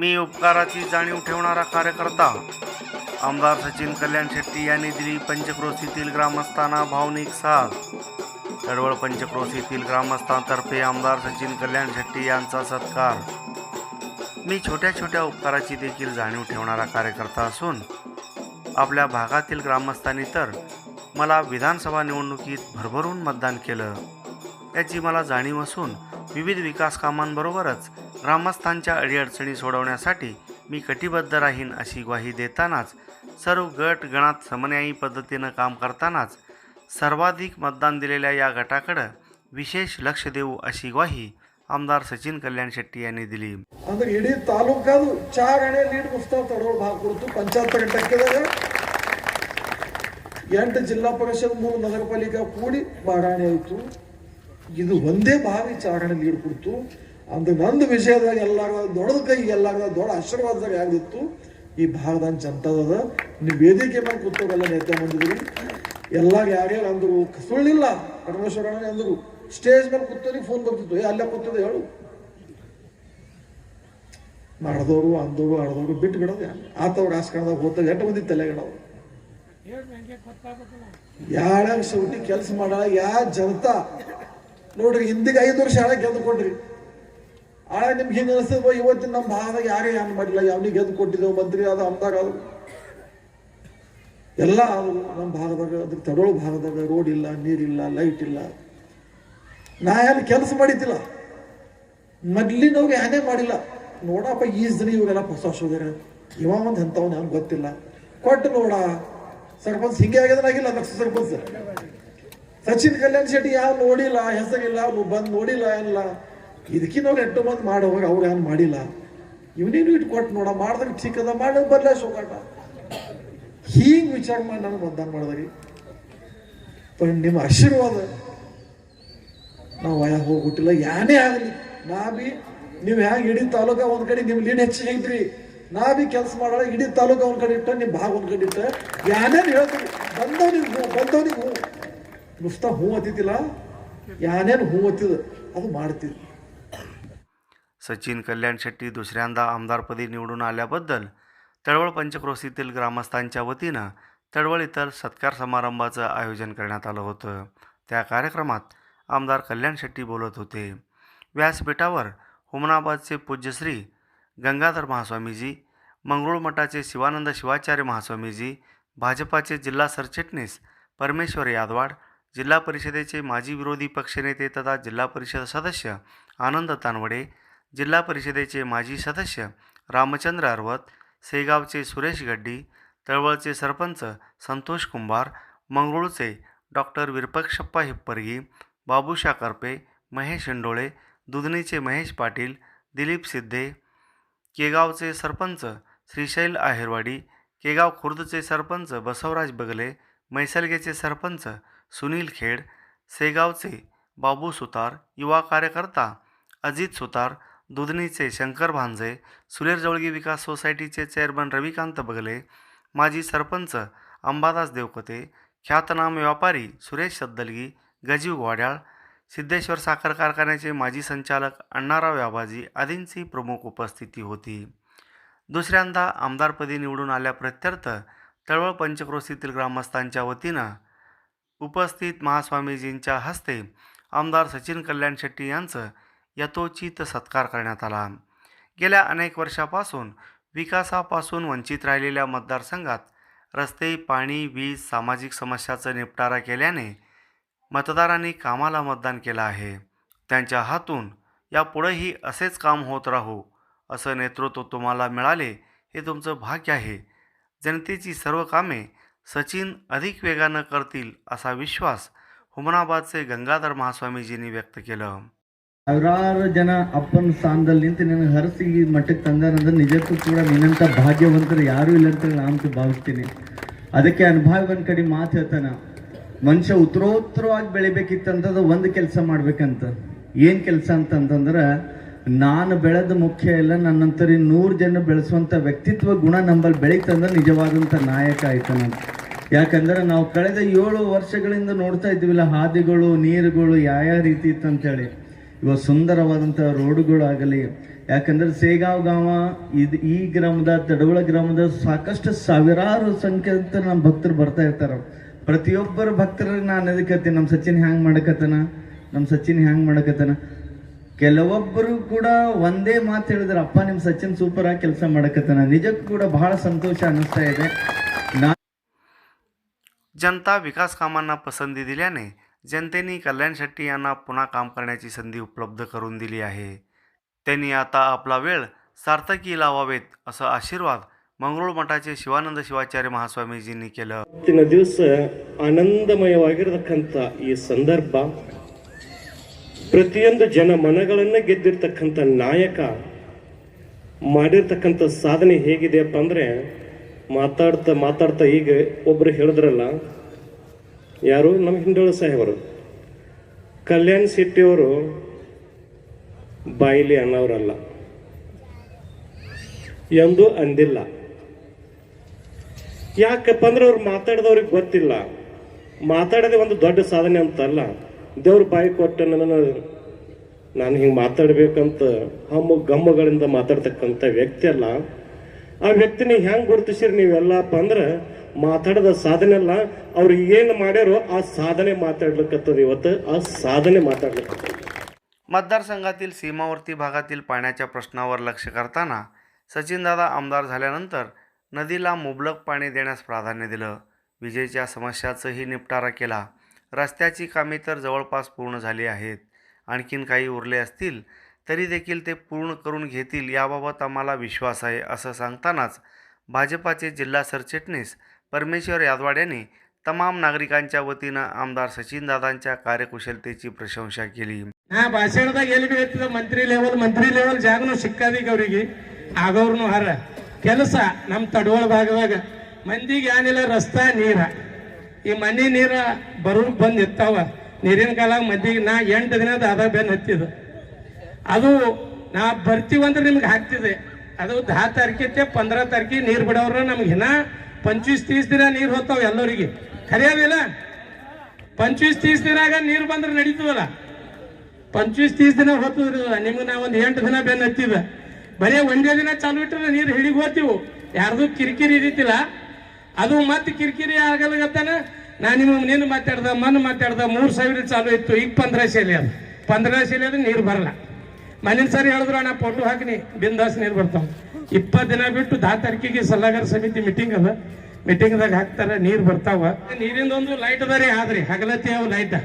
मी उपकाराची जाणीव ठेवणारा कार्यकर्ता. आमदार सचिन कल्याण शेट्टी यांनी दिली पंचक्रोशीतील ग्रामस्थांना भावनिक साथ. तडवळ पंचक्रोशीतील ग्रामस्थांतर्फे आमदार सचिन कल्याण शेट्टी यांचा सत्कार. मी छोट्या छोट्या उपकाराची देखील जाणीव ठेवणारा कार्यकर्ता असून आपल्या भागातील ग्रामस्थांनी तर मला विधानसभा निवडणुकीत भरभरून मतदान केलं. याची मला जाणीव असून विविध विकास कामांबरोबरच ग्रामस्थांच्या अडीअडचणी सोडवण्यासाठी मी कटिबद्ध राहीन अशी ग्वाही देतानाच सर्व गट गणात समन्यायी पद्धतीनं काम करतानाच सर्वाधिक मतदान दिलेल्या या गटाकडं विशेष लक्ष देऊ अशी ग्वाही आमदार सचिन कल्याण शेट्टी यांनी दिली ಅಂದ್ರೆ ಇಡೀ ತಾಲೂಕಾದು ಚಾರ್ ಅಣೆ ಲೀಡ್ ಮುಸ್ತಾವ್ ತಡೋಳು ಭಾಗ ಕೊಡ್ತು ಪಂಚಾಯತ್ ಟಕ್ಕೆದಾಗ ಎಂಟು ಜಿಲ್ಲಾ ಪರಿಷತ್ ಮೂರು ನಗರ ಪಾಲಿಕೆ ಕೂಡಿ ಬಾರಾಣೆ ಆಯ್ತು ಇದು ಒಂದೇ ಭಾಗ ಚಾರಣೆ ಲೀಡ್ ಅಂದ್ರೆ ನಂದು ವಿಷಯದಾಗ ಎಲ್ಲಾರ ದೊಡ್ಡ ಕೈ ಎಲ್ಲಾರ ದೊಡ್ಡ ಆಶೀರ್ವಾದದಾಗ ಯಾವ್ದಿತ್ತು ಈ ಭಾಗದ ಅಂತದ ನೀವು ವೇದಿಕೆ ಮೇಲೆ ಕೂತೋಗೆಲ್ಲ ನೇತೆ ಬಂದಿದ್ರಿ ಎಲ್ಲಾರ ಯಾರ್ಯಾರು ಅಂದ್ರು, ಸುಳ್ಳಿಲ್ಲ. ಪರಮೇಶ್ವರ ಅಂದ್ರು ಸ್ಟೇಜ್ ಮೇಲೆ ಕೂತೋರಿಗೆ ಫೋನ್ ಬರ್ತಿತ್ತು. ಅಲ್ಲೇ ಕೂತದೆ ಹೇಳು. ಮಾಡ್ದವ್ರು ಅಂದವ್ರು ಆಡದವರು ಬಿಟ್ಟು ಬಿಡೋದು ಆತವ್ರು ರಾಜಕಾರಣದಾಗ ಹೋದಾಗ ಎಟ್ಟ ಮಂದಿ ತಲೆಗಡವು ಯಾಳ್ಯಾಗ ಸೌಟಿ ಕೆಲಸ ಮಾಡ ಯಾ ಜನತಾ? ನೋಡ್ರಿ, ಹಿಂದಿಗೆ ಐದು ವರ್ಷ ಶಾಲೆ ಗೆದ್ದು ಆಳ ನಿಮ್ಗೆ ಹಿಂಗೆ ಅನಿಸ್ತದ ಇವತ್ತಿನ ನಮ್ಮ ಭಾಗದಾಗ ಯಾರೇ ಏನು ಮಾಡಿಲ್ಲ, ಯಾವನಿಗೆ ಗೆದ್ದು ಕೊಟ್ಟಿದ್ದೇವೆ ಮಂತ್ರಿ ಆದ ಅಮ್ದಾಗ ಅದು. ಎಲ್ಲ ನಮ್ಮ ಭಾಗದಾಗ ಅದಕ್ಕೆ ತಡೋಳು ಭಾಗದಾಗ ರೋಡ್ ಇಲ್ಲ ನೀರಿಲ್ಲ ಲೈಟ್ ಇಲ್ಲ. ನಾ ಏನು ಕೆಲಸ ಮಾಡಿದ್ದಿಲ್ಲ. ಮೊದ್ಲಿನವ್ರು ಯಾನೇ ಮಾಡಿಲ್ಲ. ನೋಡಪ್ಪ ಈಸ್ ದಿನ ಇವಾಗೆಲ್ಲ ಹೊಸ ಇವ ಒಂದು ಎಂಥವ್ನು ನಮ್ಗೆ ಗೊತ್ತಿಲ್ಲ. ಕೊಟ್ಟು ನೋಡ, ಸರ್ಪಂಚ್ ಹಿಂಗೆ ಆಗ್ಯದನಾಗಿಲ್ಲ ಲಕ್ಷ ಸರ್ಪಂಚ್. ಸಚಿನ್ ಕಲ್ಯಾಣ್ ಶೆಟ್ಟಿ ಯಾರು ನೋಡಿಲ್ಲ, ಹೆಸರಿಲ್ಲ ಬಂದು ನೋಡಿಲ್ಲ ಏನಿಲ್ಲ. ಇದಕ್ಕಿನ್ನವ್ರು ಎಂಟು ಮಂದಿ ಮಾಡೋವಾಗ ಅವ್ರು ಏನು ಮಾಡಿಲ್ಲ. ಇವನೇನು ಇಟ್ಟು ಕೊಟ್ಟು ನೋಡ ಮಾಡಿದ್ರೆ ಚಿಕ್ಕದ ಮಾಡಿ ಬರ್ಲ ಶೋಕಾಟ ಹೀಗೆ ವಿಚಾರ ಮಾಡಿ ನನಗೆ ಮತದಾನ ಮಾಡಿದ್ರಿ ನಿಮ್ಮ ಆಶೀರ್ವಾದ ನಾವು ವಯ ಹೋಗ್ಬಿಟ್ಟಿಲ್ಲ. ಯಾನೇ ಆಗಲಿ, ನಾ ಬಿ, ನೀವು ಹ್ಯಾಂಗ ಇಡೀ ತಾಲೂಕ ಒಂದು ಕಡೆ ನಿಮ್ಮ ಲೀಡ್ ಹೆಚ್ಚಿಗೆ ಐತ್ರಿ. ನಾ ಬಿ ಕೆಲಸ ಮಾಡೋಣ ಇಡೀ ತಾಲೂಕ ಒಂದು ಕಡೆ ಇಟ್ಟ, ನಿಮ್ಮ ಭಾಗ ಒಂದು ಕಡೆ ಇಟ್ಟ. ಯಾನೇನು ಹೇಳ್ತೀರಿ, ಬಂದವನಿಗೆ ಹೂ ಬಂದವನಿಗೆ ಹೂ. ನುಸ್ತಾ ಹೂ ಅತ್ತಿದ್ದಿಲ್ಲ ಯಾನೇನು ಹೂ ಅತ್ತಿದ ಅದು ಮಾಡ್ತಿದ್ सचिन कल्याण शेट्टी दुसऱ्यांदा आमदारपदी निवडून आल्याबद्दल तळवळ पंचक्रोशीतील ग्रामस्थांच्या वतीनं तळवळ इतर सत्कार समारंभाचं आयोजन करण्यात आलं होतं. त्या कार्यक्रमात आमदार कल्याण शेट्टी बोलत होते. व्यासपीठावर हुमनाबादचे पूज्यश्री गंगाधर महास्वामीजी मंगरुळ मठाचे शिवानंद शिवाचार्य महास्वामीजी भाजपाचे जिल्हा सरचिटणीस परमेश्वर यादवाड जिल्हा परिषदेचे माजी विरोधी पक्षनेते तथा जिल्हा परिषद सदस्य आनंद तानवडे जिल्हा परिषदेचे माजी सदस्य रामचंद्र अर्वत सेगावचे सुरेश गड्डी तळवळचे सरपंच संतोष कुंभार मंगरुळचे डॉक्टर विरपक्षप्पा हिप्परगी बाबूशा करपे महेश हिंडोळे दुधनीचे महेश पाटील दिलीप सिद्धे केगावचे सरपंच श्रीशैल आहेरवाडी केगाव खुर्दचे सरपंच बसवराज बगले मैसलगेचे सरपंच सुनील खेड सेगावचे बाबू सुतार युवा कार्यकर्ता अजित सुतार दुधनीचे शंकर भांजे सुलेर जवळगी विकास सोसायटीचे चेअरमन रविकांत बगले माजी सरपंच अंबादास देवकते ख्यातनाम व्यापारी सुरेश सद्दलगी गजीव ग्वाड्याळ सिद्धेश्वर साखर कारखान्याचे माजी संचालक अण्णाराव याबाजी आदींची प्रमुख उपस्थिती होती. दुसऱ्यांदा आमदारपदी निवडून आल्या प्रत्यर्थ तळवळ पंचक्रोशीतील ग्रामस्थांच्या वतीनं उपस्थित महास्वामीजींच्या हस्ते आमदार सचिन कल्याण शेट्टी यांचं यथोचित सत्कार करण्यात आला. गेल्या अनेक वर्षापासून विकासापासून वंचित राहिलेल्या मतदारसंघात रस्ते पाणी वीज सामाजिक समस्याचं निपटारा केल्याने मतदारांनी कामाला मतदान केलं आहे. त्यांच्या हातून यापुढेही असेच काम होत राहू असं नेतृत्व तुम्हाला मिळाले हे तुमचं भाग्य आहे. जनतेची सर्व कामे सचिन अधिक वेगानं करतील असा विश्वास हुमनाबादचे गंगाधर महास्वामीजींनी व्यक्त केलं. ಸಾವಿರಾರು ಜನ ಅಪ್ಪನ ಸ್ಥಾನದಲ್ಲಿ ನಿಂತು ನಿನಗೆ ಹರಸಿ ಈ ಮಟ್ಟಕ್ಕೆ ತಂದಾರಂದ್ರೆ ನಿಜಕ್ಕೂ ಕೂಡ ನಿನ್ನಂಥ ಭಾಗ್ಯವಂತರು ಯಾರೂ ಇಲ್ಲ ಅಂತ ನಾನು ಭಾವಿಸ್ತೀನಿ. ಅದಕ್ಕೆ ಅನುಭವ ಒಂದು ಕಡೆ ಮಾತು ಹೇಳ್ತಾನ, ಮನುಷ್ಯ ಉತ್ತರೋತ್ತರವಾಗಿ ಬೆಳಿಬೇಕಿತ್ತಂತಂದ್ರೆ ಒಂದು ಕೆಲಸ ಮಾಡ್ಬೇಕಂತ. ಏನು ಕೆಲಸ ಅಂತಂತಂದ್ರೆ, ನಾನು ಬೆಳೆದ ಮುಖ್ಯ ಇಲ್ಲ ನನ್ನಂತರಿ ನೂರು ಜನ ಬೆಳೆಸುವಂಥ ವ್ಯಕ್ತಿತ್ವ ಗುಣ ನಂಬಲ್ಲಿ ಬೆಳೀತಂದ್ರೆ ನಿಜವಾದಂಥ ನಾಯಕ ಆಯ್ತಾನ ಯಾಕಂದ್ರೆ ನಾವು ಕಳೆದ ಏಳು ವರ್ಷಗಳಿಂದ ನೋಡ್ತಾ ಇದ್ದೀವಿಲ್ಲ, ಹಾದಿಗಳು, ನೀರುಗಳು ಯಾವ ಯಾವ ರೀತಿ ಇತ್ತು ಅಂತೇಳಿ ಇವತ್ತು ಸುಂದರವಾದಂಥ ರೋಡ್ಗಳಾಗಲಿ ಯಾಕಂದ್ರೆ ಸೇಗಾವ್ ಗಾವ ಇದು ಈ ಗ್ರಾಮದ ತಡವಳ ಗ್ರಾಮದ ಸಾಕಷ್ಟು ಸಾವಿರಾರು ಸಂಖ್ಯೆಂತ ನಮ್ಮ ಭಕ್ತರು ಬರ್ತಾ ಇರ್ತಾರ ಪ್ರತಿಯೊಬ್ಬರ ಭಕ್ತರಿಗೆ ನಾನು ಎದಕ್ಕೆ ನಮ್ಮ ಸಚಿನ್ ಹ್ಯಾಂಗ್ ಮಾಡಕತ್ತಾನ ನಮ್ಮ ಸಚಿನ್ ಹ್ಯಾಂಗ್ ಮಾಡಕತ್ತಾನ ಕೆಲವೊಬ್ಬರು ಕೂಡ ಒಂದೇ ಮಾತು ಹೇಳಿದ್ರೆ ಅಪ್ಪ ನಿಮ್ಮ ಸಚಿನ್ ಸೂಪರ್ ಆಗಿ ಕೆಲಸ ಮಾಡಕತ್ತಾನ ನಿಜಕ್ಕೂ ಕೂಡ ಬಹಳ ಸಂತೋಷ ಅನ್ನಿಸ್ತಾ ಇದೆ ನಾ जनता विकास कामांना पसंती दिल्याने जनतेने कल्याणसाठी यांना पुन्हा काम करण्याची संधी उपलब्ध करून दिली आहे त्यांनी आता आपला वेळ सार्थकी लावावेत असा आशीर्वाद मंगरुळ मठाचे ಶಿವಾನಂದ ಶಿವಾಚಾರ್ಯ ಮಹಾಸ್ವಾಮೀಜಿನಿ ಕೆಲ ಇವತ್ತಿನ ದಿವಸ ಆನಂದಮಯವಾಗಿರತಕ್ಕಂಥ ಈ ಸಂದರ್ಭ ಪ್ರತಿಯೊಂದು ಜನ ಮನಗಳನ್ನು ಗೆದ್ದಿರ್ತಕ್ಕಂಥ ನಾಯಕ ಮಾಡಿರ್ತಕ್ಕಂಥ ಸಾಧನೆ ಹೇಗಿದೆಯಪ್ಪ ಅಂದರೆ ಮಾತಾಡ್ತಾ ಮಾತಾಡ್ತಾ ಈಗ ಒಬ್ಬರು ಹೇಳಿದ್ರಲ್ಲ ಯಾರು? ನಮ್ಮ ಹಿಂಡೋಳ ಸಾಹೇಬರು. ಕಲ್ಯಾಣ್ ಸಿಟ್ಟಿಯವರು ಬಾಯಿಲಿ ಅನ್ನೋರಲ್ಲ. ಎಂದು ಅಂದಿಲ್ಲ. ಯಾಕಪ್ಪ ಅಂದ್ರೆ ಅವ್ರು ಮಾತಾಡಿದವ್ರಿಗೆ ಗೊತ್ತಿಲ್ಲ. ಮಾತಾಡೋದೇ ಒಂದು ದೊಡ್ಡ ಸಾಧನೆ ಅಂತಲ್ಲ. ದೇವ್ರ ಬಾಯಿ ಕೊಟ್ಟ ನನ್ನ ನಾನು ಹಿಂಗೆ ಮಾತಾಡ್ಬೇಕಂತ ಹಮ್ಮು ಗಮ್ಮಗಳಿಂದ ಮಾತಾಡ್ತಕ್ಕಂಥ ವ್ಯಕ್ತಿ ಅಲ್ಲ. ಆ ವ್ಯಕ್ತಿನ ಹೆಂಗೆ ಗುರುತಿಸಿರಿ ನೀವೆಲ್ಲಪ್ಪ ಅಂದ್ರೆ ಮಾತಾಡದ ಸಾಧನೆ ಅಲ್ಲ ಅವ್ರು ಏನು ಮಾಡ್ಯಾರೋ ಆ ಸಾಧನೆ ಮಾತಾಡ್ಲಿಕ್ಕತ್ತದ ಇವತ್ತು ಆ ಸಾಧನೆ ಮಾತಾಡ್ಲಿಕ್ಕೆ मतदारसंघातील सीमावर्ती भागातील पाण्याच्या प्रश्नावर लक्ष करताना सचिनदादा आमदार झाल्यानंतर नदीला मुबलक पाणी देण्यास प्राधान्य दिलं विजेच्या समस्याचाही निपटारा केला रस्त्याची कामे तर जवळपास पूर्ण झाली आहेत आणखीन काही उरले असतील तरी देखील ते पूर्ण करून घेतील याबाबत आम्हाला विश्वास आहे असं सांगतानाच भाजपाचे जिल्हा सरचिटणीस परमेश्वर यादवाड यांनी तमाम नागरिकांच्या वतीनं आमदार सचिनदादांच्या कार्यकुशलतेची प्रशंसा केली ನಾ ಭಾಷಣದಾಗ ಎಲ್ಲಿ ಬಿ ಹೇಳ್ತಿದ್ದ ಮಂತ್ರಿ ಲೆವೆಲ್ ಮಂತ್ರಿ ಲೆವೆಲ್ ಜಾಗನು ಸಿಕ್ಕಾದೀಗ ಅವ್ರಿಗೆ ಆಗೋರ್ನು ಹಾರ ಕೆಲಸ ನಮ್ಮ ತಡವಳ ಭಾಗದಾಗ ಮಂದಿಗೆ ಏನಿಲ್ಲ ರಸ್ತಾ ನೀರ ಈ ಮನೆ ನೀರ ಬರೋ ಬಂದ್ ಇರ್ತಾವ ನೀರಿನ ಕಾಲಾಗ ಮಂದಿಗೆ ನಾ ಎಂಟು ದಿನದ ಅದ ಬೆನ್ ಹತ್ತಿದ ಅದು ನಾ ಬರ್ತೀವಂದ್ರೆ ನಿಮ್ಗೆ ಹಾಕ್ತಿದೆ ಅದು ದಹ ತಾರೀಕಿತ್ತೆ ಪಂದ್ರ ತಾರೀಕಿಗೆ ನೀರು ಬಿಡೋರು ನಮ್ಗೆ ಹಿನ ಪಂಚವೀಸ್ ತೀಸ್ ದಿನ ನೀರು ಹೋಗ್ತಾವ ಎಲ್ಲರಿಗೆ. ಖರೆಯದಿಲ್ಲ ಪಂಚವೀಸ್ ತೀಸ್ ದಿನಾಗ ನೀರು ಬಂದ್ರೆ ನಡೀತದಲ್ಲ. ಪಂಚವೀಸ್ ತೀಸ್ ದಿನ ಹೋಗ್ತದಿಲ್ಲ ನಿಮ್ಗೆ ನಾವು ಒಂದು ಎಂಟು ದಿನ ಬೆನ್ನು ಹತ್ತಿದ ಬರೀ ಒಂದೇ ದಿನ ಚಾಲು ಇಟ್ಟರೆ ನೀರು ಹಿಡಿಗೆ ಹೋಗ್ತೀವಿ. ಯಾರ್ದು ಕಿರಿಕಿರಿ ಇದ್ದಿತ್ತಿಲ್ಲ. ಅದು ಮತ್ತೆ ಕಿರಿಕಿರಿ ಆಗಲ್ಗತ್ತಾನ, ನಾ ನಿಮ್ಗೆ ನೀನು ಮಾತಾಡ್ದೆ, ಮನ್ ಮಾತಾಡ್ದೆ ಮೂರು ಸಾವಿರ ಚಾಲು ಇತ್ತು, ಈಗ ಪಂದ್ರ ಶೈಲಿ ಅದು. ಪಂದ್ರ ಶೈಲಿ ಅದು ನೀರು ಬರಲ್ಲ. ಮನಿನ ಸರಿ ಹೇಳಿದ್ರು ಅಣ್ಣ ಫೋಟೋ ಹಾಕಿನಿ, ಬಿಂದಾಸ್ ನೀರು ಬರ್ತಾವ. ಇಪ್ಪತ್ತು ದಿನ ಬಿಟ್ಟು ದಾ ತಾರೀಕಿಗೆ ಸಲಹೆಗಾರ ಸಮಿತಿ ಮೀಟಿಂಗ್ ಅದ. ಮೀಟಿಂಗ್ದಾಗ ಹಾಕ್ತಾರ, ನೀರು ಬರ್ತಾವ. ನೀರಿಂದ ಒಂದು ಲೈಟ್ ಅದ ರೀ, ಆದ್ರಿ. ಹಗಲತ್ತಿ ಅವು ಲೈಟ್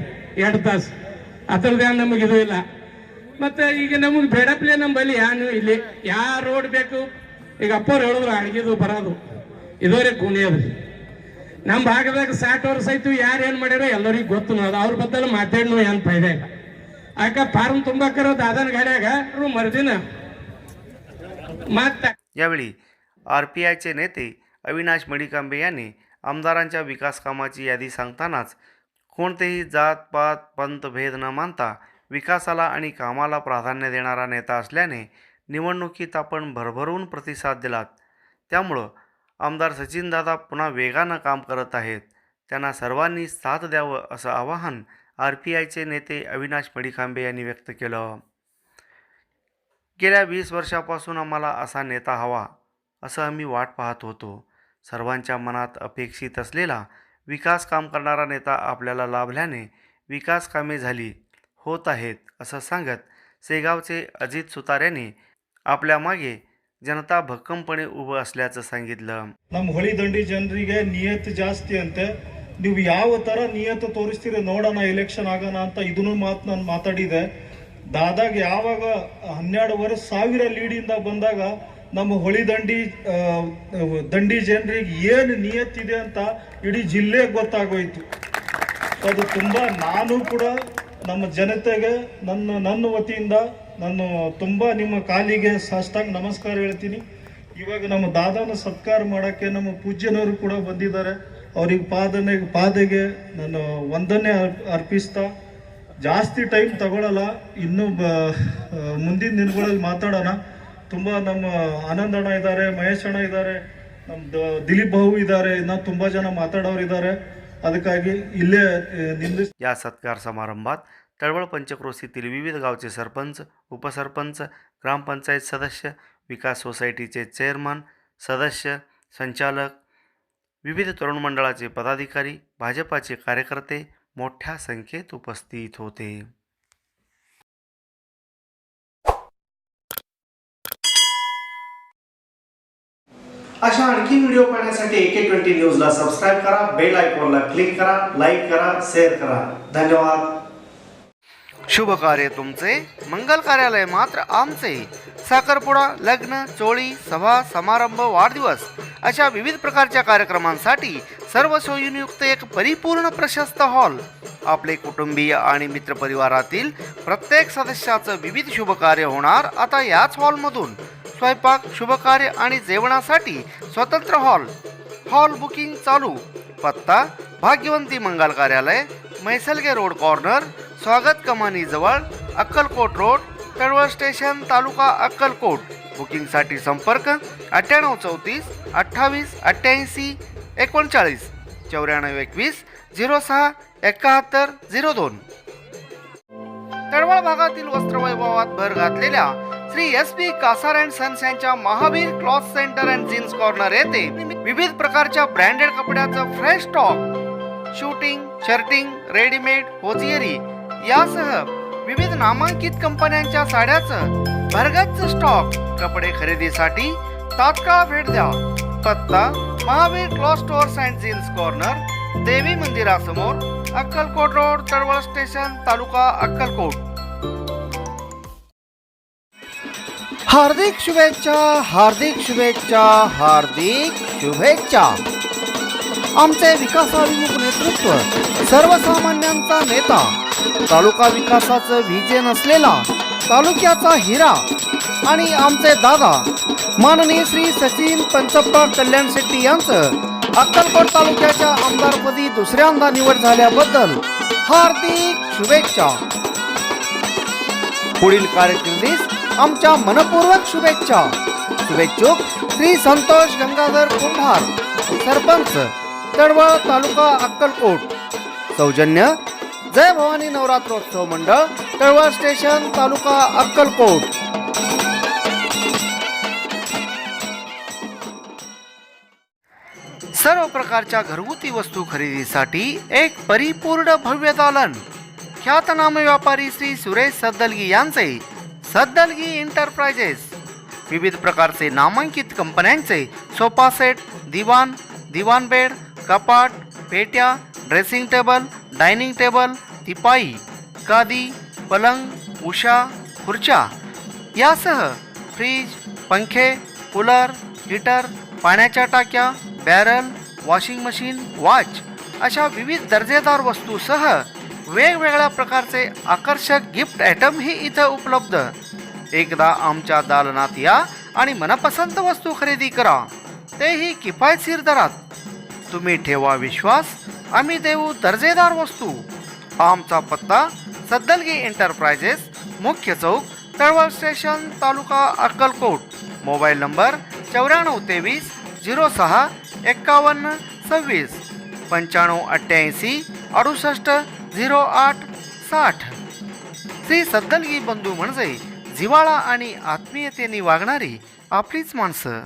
ಎರಡು ತಾಸು. ಅದ್ರದ್ದು ನಮಗೆ ಇದು ಇಲ್ಲ. ಮತ್ತೆ ಈಗ ನಮಗೆ ಬೇಡಪ್ಲೆ ನಮ್ಮಲ್ಲಿ ಯಾನು ಇಲ್ಲಿ. ಯಾ ರೋಡ್ ಬೇಕು? ಈಗ ಅಪ್ಪವ್ರು ಹೇಳಿದ್ರು, ಅಡಗಿದು ಬರೋದು. ಇದುವರೆ ಅದ್ರಿ ನಮ್ಮ ಭಾಗದಾಗ ಸಾಟ್ ವರ್ಷ ಆಯ್ತು ಯಾರು ಏನು ಮಾಡ್ಯಾರೋ ಎಲ್ಲರಿಗೂ ಗೊತ್ತು ಅದು ಅವ್ರ ಬದಲು ಮಾತಾಡ್ನು ಏನು ಫೈದೆ ಇಲ್ಲ. ಯಾಕ ಫಾರ್ಮ್ ತುಂಬಾಕರೋ ದಾದನ ಗಾಡ್ಯಾಗ ಅವ್ರು ಮರುದಿನ ಮತ್ತ यावेळी आर पी आयचे नेते अविनाश मडिकांबे यांनी आमदारांच्या विकास कामाची यादी सांगतानाच कोणतेही जात पात पंत भेद न मानता विकासाला आणि कामाला प्राधान्य देणारा नेता असल्याने निवडणुकीत आपण भरभरून प्रतिसाद दिलात त्यामुळं आमदार सचिनदादा पुन्हा वेगानं काम करत आहेत त्यांना सर्वांनी साथ द्यावं असं आवाहन आर पी आयचे नेते अविनाश पडिखांबे यांनी व्यक्त केलं. गेल्या वीस वर्षापासून आम्हाला असा नेता हवा असं आम्ही वाट पाहत होतो. सर्वांच्या मनात अपेक्षित असलेला विकास काम करणारा नेता आपल्याला लाभल्याने विकास कामे झाली होत आहेत असं सांगत सेगावचे अजित सुतार यांनी आपल्या मागे जनता भक्कमपणे उभं असल्याचं सांगितलं. होळी दंडी जनरिगे नियत जास्ती अंत ನೀವು ಯಾವ ತರ ನಿಯತ ತೋರಿಸ್ತೀರಿ ನೋಡೋಣ ಎಲೆಕ್ಷನ್ ಆಗೋಣ ಅಂತ ಇದನ್ನು ಮಾತು ನಾನು ಮಾತಾಡಿದೆ. ದಾದಾಗ ಯಾವಾಗ ಹನ್ನೆರಡುವರೆ ಸಾವಿರ ಲೀಡಿಂದ ಬಂದಾಗ ನಮ್ಮ ಹೊಳಿ ದಂಡಿ ದಂಡಿ ಜನರಿಗೆ ಏನು ನಿಯತ್ತಿದೆ ಅಂತ ಇಡೀ ಜಿಲ್ಲೆಗೆ ಗೊತ್ತಾಗೋಯ್ತು. ಅದು ತುಂಬ ನಾನು ಕೂಡ ನಮ್ಮ ಜನತೆಗೆ, ನನ್ನ ನನ್ನ ವತಿಯಿಂದ ನಾನು ತುಂಬ ನಿಮ್ಮ ಕಾಲಿಗೆ ಸಾಷ್ಟಾಂಗ ನಮಸ್ಕಾರ ಹೇಳ್ತೀನಿ. ಇವಾಗ ನಮ್ಮ ದಾದಾನ ಸತ್ಕಾರ ಮಾಡೋಕ್ಕೆ ನಮ್ಮ ಪೂಜ್ಯನವರು ಕೂಡ ಬಂದಿದ್ದಾರೆ. ಅವ್ರಿಗೆ ಪಾದನೆ ಪಾದೆಗೆ ನಾನು ವಂದನೆ ಅರ್- ಅರ್ಪಿಸ್ತಾ ಜಾಸ್ತಿ ಟೈಮ್ ತಗೊಳ್ಳಲ್ಲ ಇನ್ನು ಬ- ಆ, ಮುಂದಿನ ದಿನಗಳಲ್ಲಿ ಮಾತಾಡೋಣ ತುಂಬಾ ನಮ್ಮ ಆನಂದ್ ಅಣ್ಣ ಇದ್ದಾರೆ ಮಹೇಶ್ ಅಣ್ಣ ಇದ್ದಾರೆ ನಮ್ಮ ದ- ದಿಲೀಪ್ ಬಾಬು ಇದ್ದಾರೆ ಇನ್ನ ತುಂಬಾ ಜನ ಮಾತಾಡೋರು ಇದ್ದಾರೆ ಅದಕ್ಕಾಗಿ ಇಲ್ಲೇ ಆ, ನಿಲ್ಲಿಸ್ या सत्कार समारंभात तळवळ पंचक्रोशीतील विविध गावचे सरपंच उपसरपंच ग्रामपंचायत सदस्य विकास सोसायटीचे चेअरमन सदस्य संचालक विविध तरुण मंडळाचे पदाधिकारी भाजपाचे कार्यकर्ते मोठ्या संख्येत उपस्थित होते. अशा आणखी व्हिडिओ पाहण्यासाठी एके ट्वेंटी न्यूजला सबस्क्राईब करा बेल आयकॉनला क्लिक करा लाईक करा शेअर करा. धन्यवाद. शुभ कार्य तुमचे. मंगल कार्यालय मात्र आमचे. साखरपुडा लग्न चोळी सभा समारंभ वाढदिवस अशा विविध प्रकारच्या कार्यक्रमांसाठी सर्व सोयीनियुक्त एक परिपूर्ण प्रशस्त हॉल. आपले कुटुंबीय आणि मित्रपरिवारातील प्रत्येक सदस्याचं विविध शुभ कार्य होणार आता याच हॉलमधून. स्वयंपाक शुभकार्य आणि जेवणासाठी स्वतंत्र हॉल. हॉल बुकिंग चालू. पत्ता भाग्यवंती मंगल कार्यालय मैसलगे रोड कॉर्नर स्वागत कमानी जवळ अक्कलकोट रोड तळवळ स्टेशन तालुका अक्कलकोट. बुकिंगसाठी संपर्क अठ्ठ्याण्णव चौतीस अठ्ठावीस अठ्ठ्याऐंशी एकोणचाळीस चौऱ्याण्णव एकवीस झिरो सहा एकाहत्तर झिरो दोन. तळवळ भागातील वस्त्रवैभवात भर घातलेल्या Shri S P Kasar and sons यांच्या Mahavir cloth centre and jeans corner येथे विविध प्रकारच्या ब्रँडेड कपड्याचं fresh stock. Shooting shirting readymade hosiery यासह विविध नामांकित कंपन्यांच्या साड्याचं भरगच्च स्टॉक कपडे खरेदीसाठी तात्काळ भेट द्या. पत्ता Mahavir cloth stores and jeans corner देवी मंदिरासमोर अक्कलकोट रोड तळवळ स्टेशन तालुका अक्कलकोट. हार्दिक शुभेच्छा हार्दिक शुभेच्छा हार्दिक शुभेच्छा. आमचे विकासाभिमुख नेतृत्व सर्वसामान्यांचा नेता तालुका विकासाचं विजन असलेला तालुक्याचा हिरा आणि आमचे दादा माननीय श्री सचिन पंचप्पा कल्याण शेट्टी यांचं अक्कलकोट तालुक्याच्या आमदारपदी दुसऱ्यांदा निवड झाल्याबद्दल हार्दिक शुभेच्छा. पुढील कारकिर्दीस आमच्या मनपूर्वक शुभेच्छा. शुभेच्छुक श्री संतोष गंगाधर कुंभार सरपंच तळवळ तालुका अक्कलकोट. सौजन्य जय भवानी नवरात्रोत्सव मंडळ तळवळ स्टेशन तालुका अक्कलकोट. सर्व प्रकारच्या घरगुती वस्तू खरेदीसाठी एक परिपूर्ण भव्य दालन. ख्यातनाम व्यापारी श्री सुरेश सद्दलगी यांचे सद्दलगी इंटरप्राइजेस विविध प्रकारचे नामांकित कंपन्यांचे सोफा सेट दिवाण दिवाण बेड कपाट पेट्या ड्रेसिंग टेबल डायनिंग टेबल तिपाई गादी पलंग उषा खुर्च्या यासह फ्रीज पंखे कूलर हीटर पाण्याच्या टाक्या बॅरल वॉशिंग मशीन वॉच अशा विविध दर्जेदार वस्तूसह वेगवेगळ्या प्रकारचे आकर्षक गिफ्ट आयटमही इथं उपलब्ध. एकदा आमच्या दालनात या आणि मनपसंत वस्तू खरेदी करा. तेही किफायतशीर दरात. तुम्ही ठेवा विश्वास आम्ही देऊ दर्जेदार वस्तू. आमचा पत्ता सद्दलगी एंटरप्राइजेस मुख्य चौक Talwal station taluka Akkalkot. Mobile number चौऱ्याण्णव तेवीस झिरो सहा एक्कावन्न सव्वीस. पंच्याण्णव अठ्ठ्याऐंशी अडुसष्ट झिरो आठ साठ. श्री सद्दलगी बंधू म्हणजे जिवाळा आणि आत्मीयतेने वागणारी आपलीच माणसं.